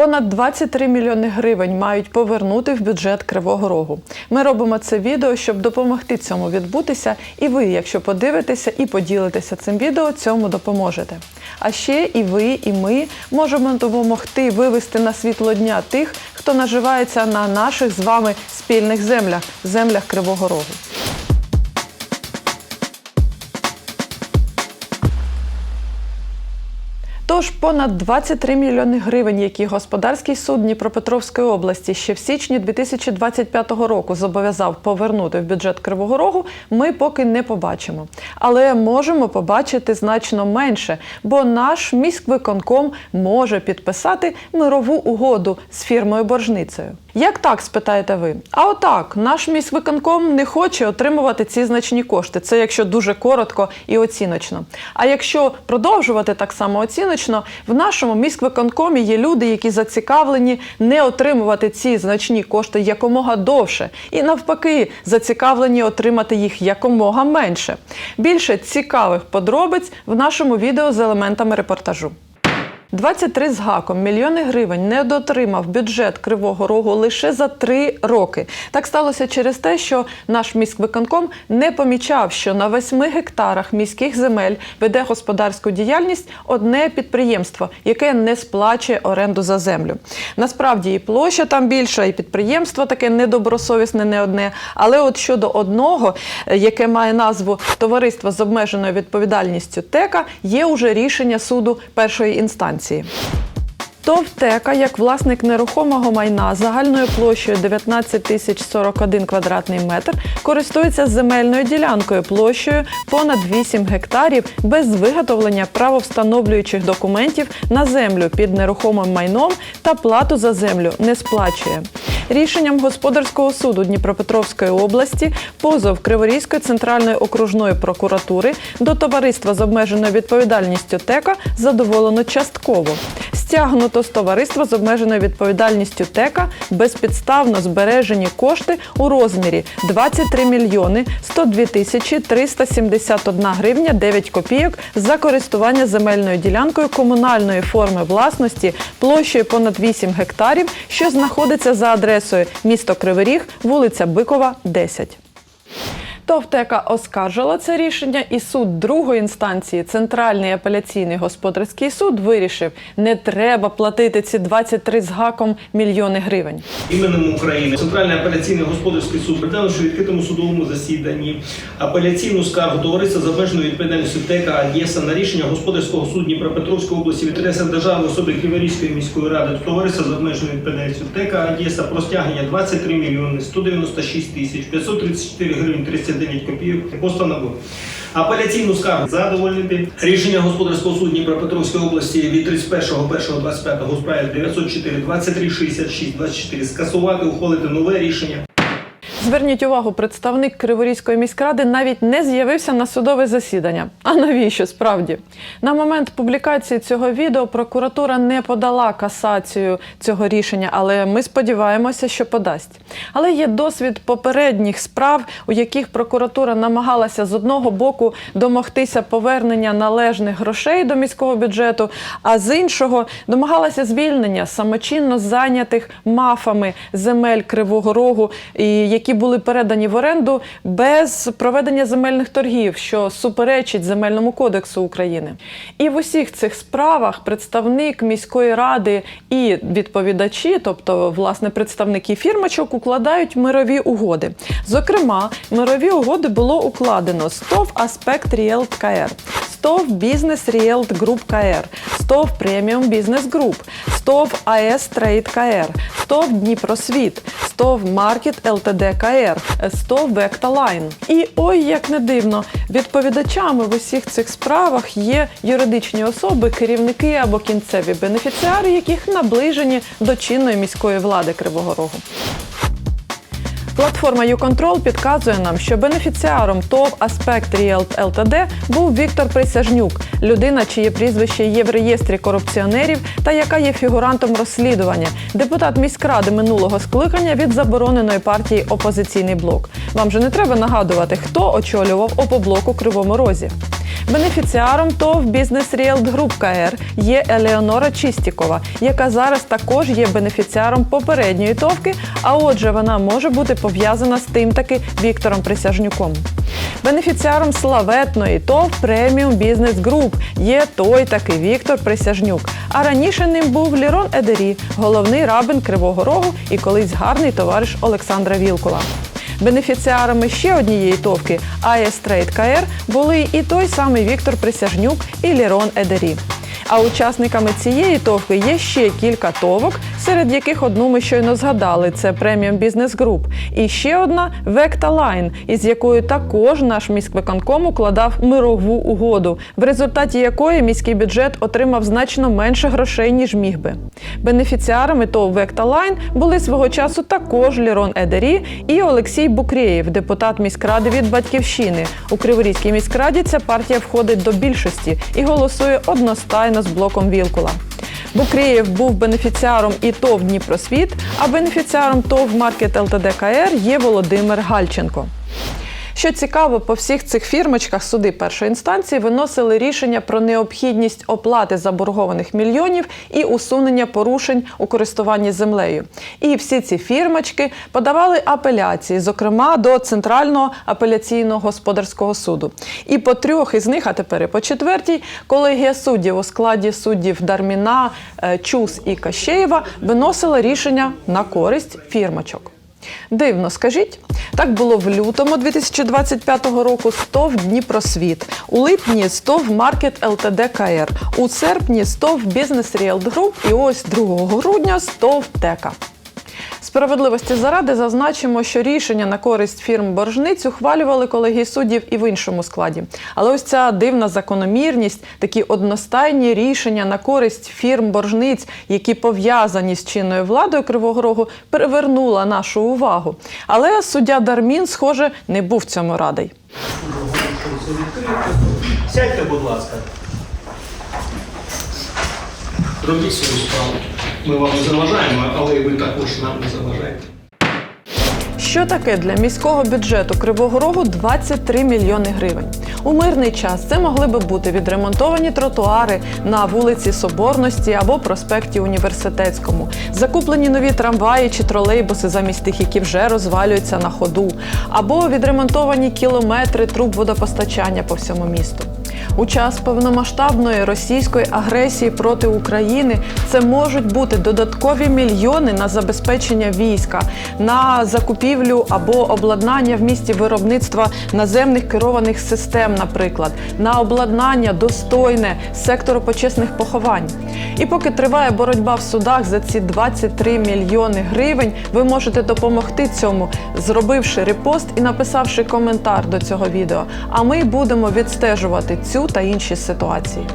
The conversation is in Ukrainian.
Понад 23 мільйони гривень мають повернути в бюджет Кривого Рогу. Ми робимо це відео, щоб допомогти цьому відбутися. І ви, якщо подивитеся і поділитеся цим відео, цьому допоможете. А ще і ви, і ми можемо допомогти вивести на світло дня тих, хто наживається на наших з вами спільних землях, землях Кривого Рогу. Тож понад 23 мільйони гривень, які господарський суд Дніпропетровської області ще в січні 2025 року зобов'язав повернути в бюджет Кривого Рогу, ми поки не побачимо. Але можемо побачити значно менше, бо наш міськвиконком може підписати мирову угоду з фірмою боржницею. Як так, спитаєте ви? А отак, наш міськвиконком не хоче отримувати ці значні кошти. Це якщо дуже коротко і оціночно. А якщо продовжувати так само оціночно, в нашому міськвиконкомі є люди, які зацікавлені не отримувати ці значні кошти якомога довше, і навпаки, зацікавлені отримати їх якомога менше. Більше цікавих подробиць в нашому відео з елементами репортажу. 23 з гаком мільйони гривень не дотримав бюджет Кривого Рогу лише за три роки. Так сталося через те, що наш міськвиконком не помічав, що на 8 гектарах міських земель веде господарську діяльність одне підприємство, яке не сплачує оренду за землю. Насправді і площа там більша, і підприємство таке недобросовісне, не одне. Але от щодо одного, е, яке має назву Товариство з обмеженою відповідальністю ТЕКа, є уже рішення суду першої інстанції. Франції. ТОВ «Тека» як власник нерухомого майна загальною площею 19 тисяч 41 квадратний метр користується земельною ділянкою площею понад 8 гектарів без виготовлення правовстановлюючих документів на землю під нерухомим майном та плату за землю не сплачує. Рішенням господарського суду Дніпропетровської області позов Криворізької центральної окружної прокуратури до товариства з обмеженою відповідальністю ТЕКа задоволено частково. Стягнуто з товариства з обмеженою відповідальністю ТЕКа безпідставно збережені кошти у розмірі 23 мільйони 102 тисячі 371 гривня 9 копійок за користування земельною ділянкою комунальної форми власності площею понад 8 гектарів, що знаходиться за адресою місто Кривий вулиця Бикова, 10. ТОВТЕКа оскаржила це рішення, і суд другої інстанції, Центральний апеляційний господарський суд, вирішив, не треба платити ці 23 з гаком мільйони гривень. Іменем України Центральний апеляційний господарський суд передав, у відкритому судовому засіданні апеляційну скаргу товариства з обмеженою відповідальністю ТЕКа Одеса на рішення господарського суду Дніпропетровської області від державної особи Криворізької міської ради до товариства з обмеженою відповідальністю ТЕКа Одеса про стягнення 23 мільйони 196 тисяч 534 гривень 39 копійок постановив. Апеляційну скаргу задовольнити. Рішення господарського суду Дніпропетровської області від 31.01.25 у справі 904 23 66 24 скасувати, ухвалити нове рішення. Зверніть увагу, представник Криворізької міськради навіть не з'явився на судове засідання. А навіщо справді? На момент публікації цього відео прокуратура не подала касацію цього рішення, але ми сподіваємося, що подасть. Але є досвід попередніх справ, у яких прокуратура намагалася з одного боку домогтися повернення належних грошей до міського бюджету, а з іншого домагалася звільнення самочинно зайнятих мафами земель Кривого Рогу, які були передані в оренду без проведення земельних торгів, що суперечить земельному кодексу України. І в усіх цих справах представник міської ради і відповідачі, тобто власне представники фірмочок, укладають мирові угоди. Зокрема, мирові угоди було укладено з ТОВ Аспект Ріелт КР, СТОВ Бізнес Ріелт Груп КР, СТОВ Преміум Бізнес Груп, СТОВ АЕС Трейд КР, СТОВ Дніпросвіт, СТОВ Маркет ЛТД КР, СТОВ Векта Лайн. І ой, як не дивно, відповідачами в усіх цих справах є юридичні особи, керівники або кінцеві бенефіціари, яких наближені до чинної міської влади Кривого Рогу. Платформа YouControl підказує нам, що бенефіціаром ТОВ Аспект Ріелт ЛТД був Віктор Присяжнюк, людина, чиє прізвище є в реєстрі корупціонерів та яка є фігурантом розслідування, депутат міськради минулого скликання від забороненої партії Опозиційний блок. Вам же не треба нагадувати, хто очолював опоблок у Кривому Розі. Бенефіціаром ТОВ Бізнес Ріелт Груп КР є Елеонора Чистікова, яка зараз також є бенефіціаром попередньої товки, а отже, вона може бути пов'язана з тим таки Віктором Присяжнюком. Бенефіціаром славетної ТОВ Преміум Бізнес Груп є той такий Віктор Присяжнюк. А раніше ним був Лірон Едері, головний рабин Кривого Рогу і колись гарний товариш Олександра Вілкула. Бенефіціарами ще однієї товки АЕС Трейд КР були і той самий Віктор Присяжнюк і Лірон Едері. А учасниками цієї товки є ще кілька товок, серед яких одну ми щойно згадали це преміум бізнес груп. І ще одна Векта Лайн, із якою також наш міськвиконком укладав мирову угоду, в результаті якої міський бюджет отримав значно менше грошей, ніж міг би. Бенефіціарами ТОВ Векта Лайн були свого часу також Лірон Едері і Олексій Букрєєв, депутат міськради від батьківщини. У Криворізькій міськраді ця партія входить до більшості і голосує одностайно з блоком Вілкула. Букрєєв був бенефіціаром і ТОВ Дніпросвіт, а бенефіціаром ТОВ Маркет ЛТД КР є Володимир Гальченко. Що цікаво, по всіх цих фірмочках суди першої інстанції виносили рішення про необхідність оплати заборгованих мільйонів і усунення порушень у користуванні землею. І всі ці фірмочки подавали апеляції, зокрема до Центрального апеляційного господарського суду. І по трьох із них, а тепер і по четвертій, колегія суддів у складі суддів Дарміна, е, Чус і Кащеєва виносила рішення на користь фірмочок. Дивно, скажіть, так було в лютому 2025 року СТОВ Дніпросвіт, у липні СТОВ Маркет ЛТД КР, у серпні СТОВ Бізнес Ріелд Груп. І ось 2 грудня СТОВ Тека. Справедливості заради зазначимо, що рішення на користь фірм боржниць ухвалювали колегії суддів і в іншому складі. Але ось ця дивна закономірність, такі одностайні рішення на користь фірм боржниць, які пов'язані з чинною владою Кривого Рогу, привернула нашу увагу. Але суддя Дармін, схоже, не був цьому радий. Сядьте, будь ласка. Робіть свою справу. Ми вам заважаємо, але і ви також нам не заважаєте. Що таке для міського бюджету Кривого Рогу 23 мільйони гривень? У мирний час це могли би бути відремонтовані тротуари на вулиці Соборності або проспекті Університетському, закуплені нові трамваї чи тролейбуси замість тих, які вже розвалюються на ходу, або відремонтовані кілометри труб водопостачання по всьому місту. У час повномасштабної російської агресії проти України це можуть бути додаткові мільйони на забезпечення війська, на закупівлю або обладнання в місті виробництва наземних керованих систем, наприклад, на обладнання достойне сектору почесних поховань. І поки триває боротьба в судах за ці 23 мільйони гривень, ви можете допомогти цьому, зробивши репост і написавши коментар до цього відео. А ми будемо відстежувати цю та інші ситуації.